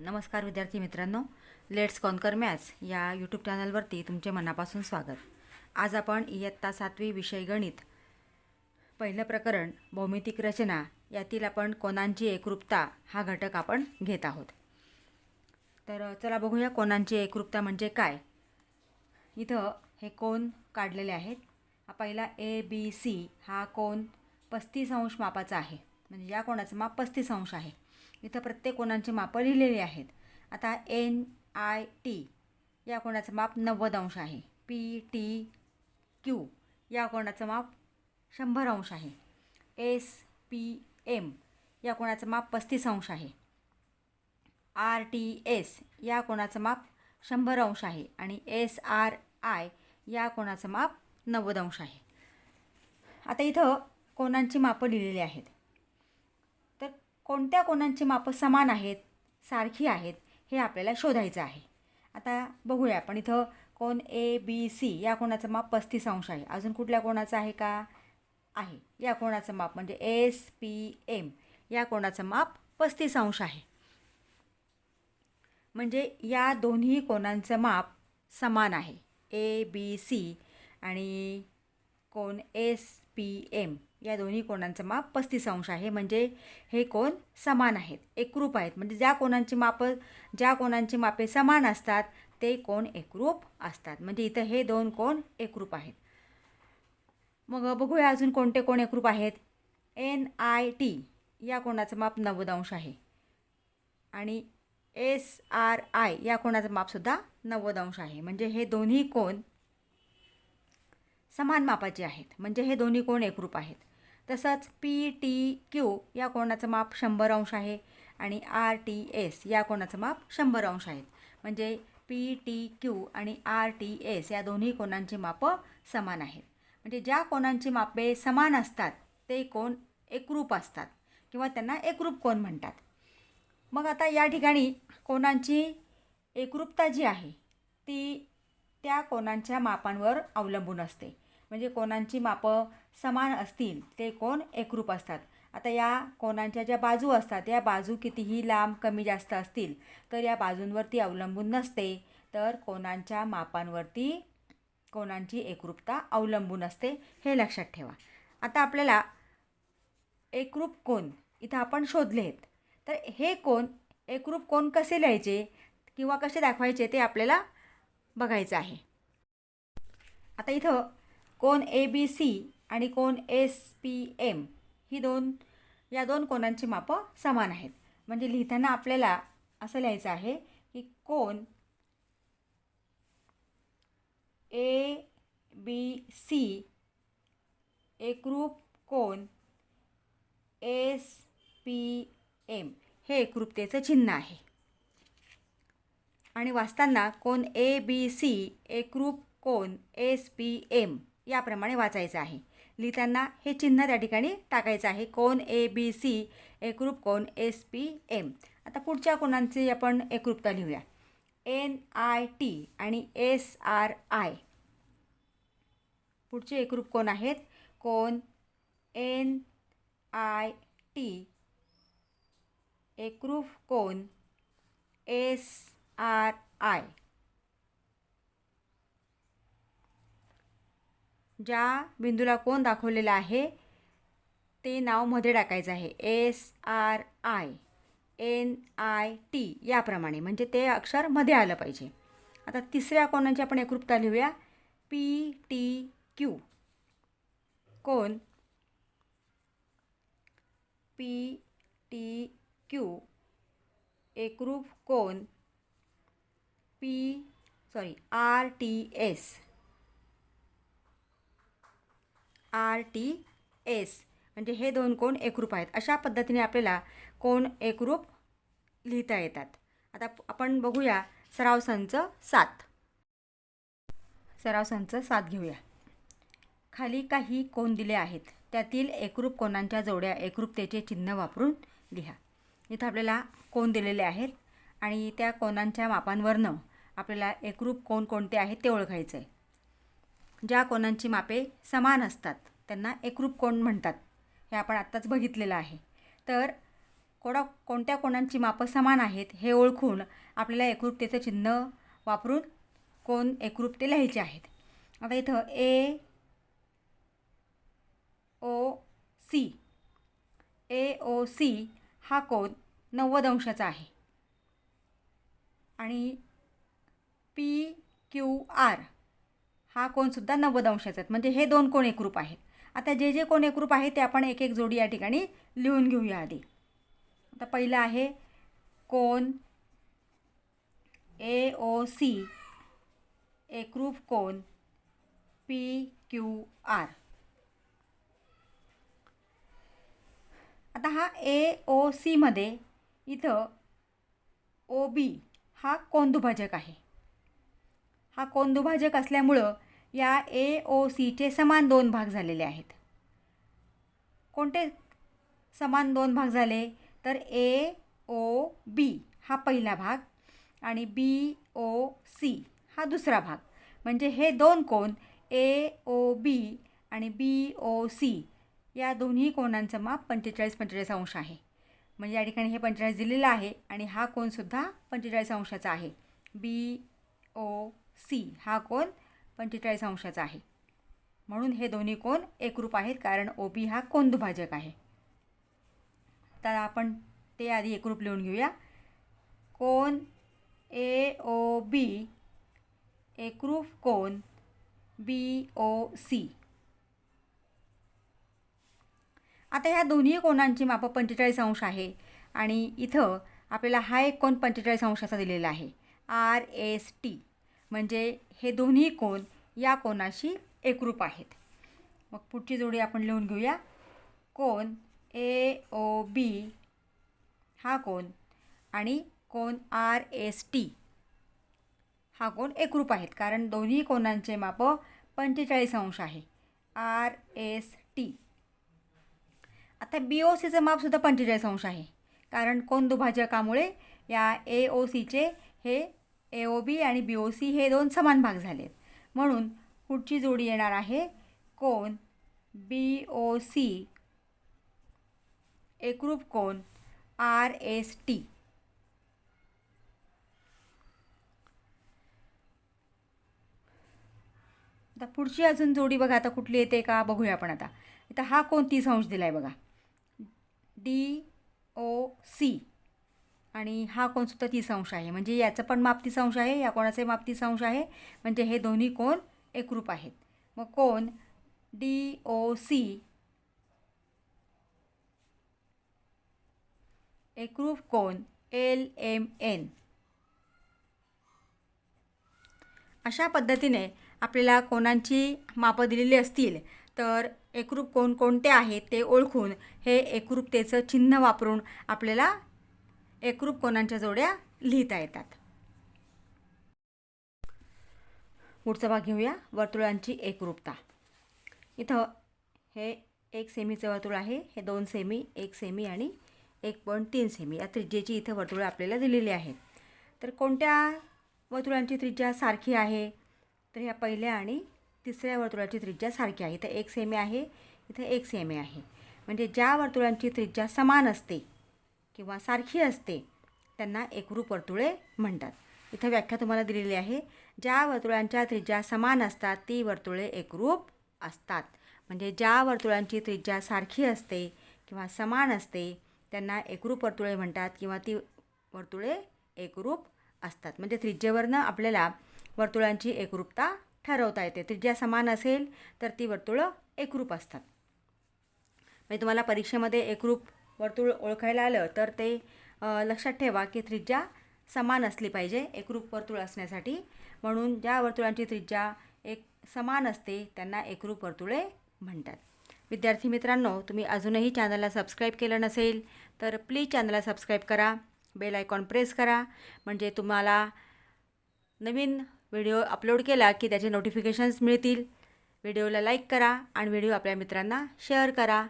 नमस्कार विद्यार्थी मित्रांनो लेट्स कॉन्कर मॅथ्स या यूट्यूब चॅनलवरती तुमचे मनापासून स्वागत. आज आपण इयत्ता सातवी विषय गणित. पहिलं प्रकरण भौमितिक रचना यातील आपण कोणांची एकरूपता हा घटक आपण घेत आहोत. तर चला बघूया कोणांची एकरूपता म्हणजे काय. इथं हे कोण काढलेले आहेत. हा पहिला ए बी सी हा कोण पस्तीस अंश मापाचा आहे. म्हणजे या कोणाचं माप पस्तीस अंश आहे. इथं प्रत्येक कोणांची मापं लिहिलेली आहेत. आता एन आय टी या कोणाचं माप नव्वद अंश आहे. पी टी क्यू या कोणाचं माप शंभर अंश आहे. एस पी एम या कोणाचं माप पस्तीस अंश आहे. आर टी एस या कोणाचं माप शंभर अंश आहे आणि एस आर आय या कोणाचं माप नव्वद अंश आहे. आता इथं कोणांची मापं लिहिलेली आहेत? कोणत्या कोणांची मापं समान आहेत सारखी आहेत हे आपल्याला शोधायचं आहे. आता बघूया आपण इथं कोण ए बी सी या कोणाचं माप पस्तीस अंश आहे. अजून कुठल्या कोणाचं आहे का? आहे. या कोणाचं माप म्हणजे एस पी एम या कोणाचं माप पस्तीस अंश आहे. म्हणजे या दोन्ही कोणांचं माप समान आहे. ए बी सी आणि कोण एस पी एम या दोन्ही कोणांचं माप पस्तीस अंश आहे. म्हणजे हे कोण? समान आहेत. एकरूप आहेत. म्हणजे ज्या कोणांची मापं ज्या कोणांची मापे समान असतात ते कोण एकरूप असतात. म्हणजे इथं हे दोन कोण एकरूप आहेत. मग बघूया अजून कोणते कोण एकरूप आहेत. एन आय टी या कोणाचं माप नव्वद अंश आहे. आणि एस आर आय या कोणाचं मापसुद्धा नव्वद अंश आहे. म्हणजे हे दोन्ही कोण समान मापाचे आहेत. म्हणजे हे दोन्ही कोण एकरूप आहेत. तसंच पी टी क्यू या कोणाचं माप शंभर अंश आहे आणि आर टी एस या कोणाचं माप शंभर अंश आहेत. म्हणजे पी टी क्यू आणि आर टी एस या दोन्ही कोणांची मापं समान आहेत. म्हणजे ज्या कोणांची मापे समान असतात ते कोण एकरूप असतात किंवा त्यांना एकरूप कोण म्हणतात. मग आता या ठिकाणी कोणांची एकरूपता जी आहे ती त्या कोणांच्या मापांवर अवलंबून असते. म्हणजे कोणांची मापं समान असतील ते कोण एकरूप असतात. आता या कोणांच्या ज्या बाजू असतात या बाजू कितीही लांब कमी जास्त असतील तर या बाजूंवरती अवलंबून नसते. तर कोणांच्या मापांवरती कोणांची एकरूपता अवलंबून असते हे लक्षात ठेवा. आता आपल्याला एकरूप कोण? इथं आपण शोधले आहेत तर हे कोण एकरूप कोण कसे लिहायचे किंवा कसे दाखवायचे ते आपल्याला बघायचं आहे. आता इथं कोण ए बी सी आणि कोण एस पी एम ही दोन या दोन कोणांची मापं समान आहेत. म्हणजे लिहिताना आपल्याला असं लिहायचं आहे की कोण ए बी सी एकरूप कोण एस पी एम हे एकरूपतेचं चिन्ह आहे. आणि वाचताना कोण ए बी सी एकरूप कोण एस पी एम याप्रमाणे वाचायचं आहे. लिहिताना हे चिन्ह त्या ठिकाणी टाकायचं आहे. कोण ए बी सी एकरूप कोण एस पी एम. आता पुढच्या कोणांची आपण एकरूपता लिहूया. एन आय टी आणि एस आर आय. पुढचे एकरूप कोण आहेत? कोण एन आय टी. एकरूप कोण एस आर आय. ज्या बिंदूला कोण दाखवलेला आहे ते नावमध्ये टाकायचं आहे. S R I N I T याप्रमाणे. म्हणजे ते अक्षरमध्ये आलं पाहिजे. आता तिसऱ्या कोणाची आपण एकरूपता लिहूया. पी टी क्यू कोण? पी टी क्यू एकरूप कोण? P sorry R T S R T S. म्हणजे हे दोन कोण एकरूप आहेत. अशा पद्धतीने आपल्याला कोण एकरूप लिहिता येतात. आता आपण बघूया सराव संच सात. सराव संच सात घेऊया. खाली काही कोण दिले आहेत. त्यातील एकरूप कोणांच्या जोड्या एकरूपतेचे चिन्ह वापरून लिहा. इथं आपल्याला कोण दिलेले आहेत आणि त्या कोणांच्या मापांवरनं आपल्याला एकरूप कोण कोणते आहेत ते ओळखायचं आहे ज्या कोणांची मापे समान असतात त्यांना एकरूप कोण म्हणतात हे आपण आत्ताच बघितलेलं आहे. तर कोणा कोणत्या कोणांची मापं समान आहेत हे ओळखून आपल्याला एकरूपतेचं चिन्ह वापरून कोण एकरूपते लिहायचे आहेत. आता इथं ए ओ सी ए ओ सी हा कोण नव्वद अंशाचा आहे. आणि पी क्यू आर हा कोणसुद्धा नव्वद अंशाचा आहेत. म्हणजे हे दोन कोण एकरूप आहेत. आता जे जे कोण एकरूप आहे ते आपण एक एक जोडी या ठिकाणी लिहून घेऊया आधी. आता पहिलं आहे कोण? ए ओ सी एकरूप कोण? पी क्यू आर आता हा ए ओ सीमध्ये इथं ओ बी हा कोणदुभाजक आहे? हा कोणदुभाजक असल्यामुळं या ए ओ सीचे समान दोन भाग झालेले आहेत. कोणते समान दोन भाग झाले? तर ए ओ बी हा पहिला भाग आणि बी ओ सी हा दुसरा भाग. म्हणजे हे दोन कोण ए ओ बी आणि बी ओ सी या दोन्ही कोणांचं माप पंचेचाळीस पंचेचाळीस अंश आहे. म्हणजे या ठिकाणी हे पंचेचाळीस दिलेलं आहे आणि हा कोणसुद्धा पंचेचाळीस अंशाचा आहे. बी ओ सी हा कोण पंचेचाळीस अंशाचा आहे. म्हणून हे दोन्ही कोण एकरूप आहेत कारण ओ बी हा कोण दुभाजक आहे. तर आपण ते आधी एकरूप लिहून घेऊया. कोण ए ओ बी एकरूप कोण बी ओ सी आता ह्या दोन्ही कोणांची मापं पंचेचाळीस अंश आहे आणि इथं आपल्याला हा एक कोण पंचेचाळीस अंशाचा दिलेला आहे. आर एस टी म्हणजे हे दोन्ही कोण या कोणाशी एकरूप आहेत? मग पुढची जोडी आपण लिहून घेऊया. कोण? ए ओ बी हा कोण? आणि कोण? आर एस टी हा कोण एकरूप आहेत? कारण दोन्ही कोणांचे मापं पंचेचाळीस अंश आहे. आर एस टी आता बी ओ सीचं मापसुद्धा पंचेचाळीस अंश आहे. कारण कोण दुभाजकामुळे या ए ओ सीचे हे ए ओ बी आणि बी ओ सी हे दोन समान भाग झालेत म्हणून पुढची जोडी येणार आहे कोण बी ओ सी एकरूप कोण आर एस टी आता पुढची अजून जोडी बघा आता कुठली येते का बघूया आपण आता. इथं हा कोण तीस अंश दिला आहे बघा. डी ओ सी आणि हा कोणसुद्धा तीस अंश आहे. म्हणजे याचं पण माप तीस अंश आहे या कोणाचे माप तीस अंश आहे. म्हणजे हे दोन्ही कोण एकरूप आहेत. मग कोण? D O C. एकरूप कोण? L M N. अशा पद्धतीने आपल्याला कोणांची मापं दिलेली असतील तर एकरूप कोण कोणते आहेत ते ओळखून हे एकरूपतेचं चिन्ह वापरून आपल्याला एकरूप कोणांच्या जोड्या लिहिता येतात. पुढचा भाग घेऊया. वर्तुळांची एकरूपता. इथं हे एक सेमीचं वर्तुळ आहे. हे दोन सेमी एक सेमी आणि एक पॉईंट तीन सेमी. या त्रिज्येची इथं वर्तुळं आपल्याला दिलेली आहेत. तर कोणत्या वर्तुळांची त्रिज्या सारखी आहे? तर ह्या पहिल्या आणि तिसऱ्या वर्तुळाची त्रिज्या सारखी आहे. इथं एक सेमी आहे इथं एक सेमी आहे. म्हणजे ज्या वर्तुळांची त्रिज्या समान असते किंवा सारखी असते त्यांना एकरूप वर्तुळे म्हणतात. इथं व्याख्या तुम्हाला दिलेली आहे. ज्या वर्तुळांच्या त्रिज्या समान असतात ती वर्तुळे एकरूप असतात. म्हणजे ज्या वर्तुळांची त्रिज्या सारखी असते किंवा समान असते त्यांना एकरूप वर्तुळे म्हणतात किंवा ती वर्तुळे एकरूप असतात. म्हणजे त्रिज्येवरनं आपल्याला वर्तुळांची एकरूपता ठरवता येते. त्रिज्या समान असेल तर ती वर्तुळं एकरूप असतात. म्हणजे तुम्हाला परीक्षेमध्ये एकरूप वर्तुळ ओळखायला आलं तर ते लक्षात ठेवा की त्रिज्या समान असली पाहिजे एकरूप वर्तुळ असण्यासाठी. म्हणून ज्या वर्तुळांची त्रिज्या एक समान असते त्यांना एकरूप वर्तुळे म्हणतात. विद्यार्थी मित्रांनो तुम्ही अजूनही चॅनलला सबस्क्राईब केलं नसेल तर प्लीज चॅनलला सबस्क्राईब करा बेल आयकॉन प्रेस करा. म्हणजे तुम्हाला नवीन व्हिडिओ अपलोड केला की त्याचे नोटिफिकेशन्स मिळतील. व्हिडिओला लाईक करा आणि व्हिडिओ आपल्या मित्रांना शेअर करा.